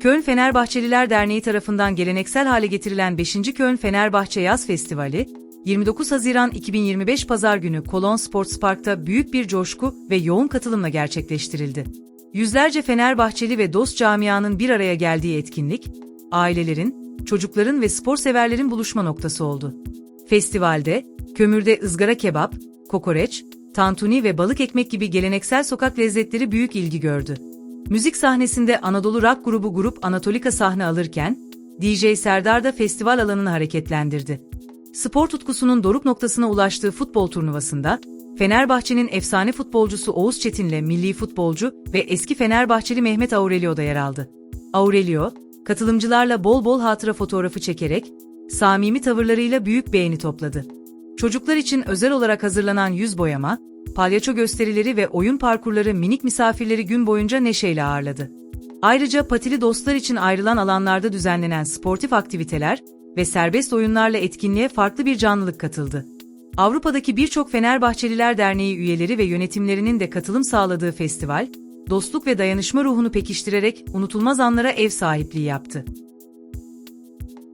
Köln Fenerbahçeliler Derneği tarafından geleneksel hale getirilen 5. Köln Fenerbahçe Yaz Festivali, 29 Haziran 2025 Pazar günü Kolon Sports Park'ta büyük bir coşku ve yoğun katılımla gerçekleştirildi. Yüzlerce Fenerbahçeli ve dost camianın bir araya geldiği etkinlik, ailelerin, çocukların ve spor severlerin buluşma noktası oldu. Festivalde, kömürde ızgara kebap, kokoreç, tantuni ve balık ekmek gibi geleneksel sokak lezzetleri büyük ilgi gördü. Müzik sahnesinde Anadolu rock grubu Grup Anatolika sahne alırken, DJ Serdar da festival alanını hareketlendirdi. Spor tutkusunun doruk noktasına ulaştığı futbol turnuvasında, Fenerbahçe'nin efsane futbolcusu Oğuz Çetin'le milli futbolcu ve eski Fenerbahçeli Mehmet Aurelio da yer aldı. Aurelio, katılımcılarla bol bol hatıra fotoğrafı çekerek, samimi tavırlarıyla büyük beğeni topladı. Çocuklar için özel olarak hazırlanan yüz boyama, palyaço gösterileri ve oyun parkurları minik misafirleri gün boyunca neşeyle ağırladı. Ayrıca patili dostlar için ayrılan alanlarda düzenlenen sportif aktiviteler ve serbest oyunlarla etkinliğe farklı bir canlılık katıldı. Avrupa'daki birçok Fenerbahçeliler Derneği üyeleri ve yönetimlerinin de katılım sağladığı festival, dostluk ve dayanışma ruhunu pekiştirerek unutulmaz anlara ev sahipliği yaptı.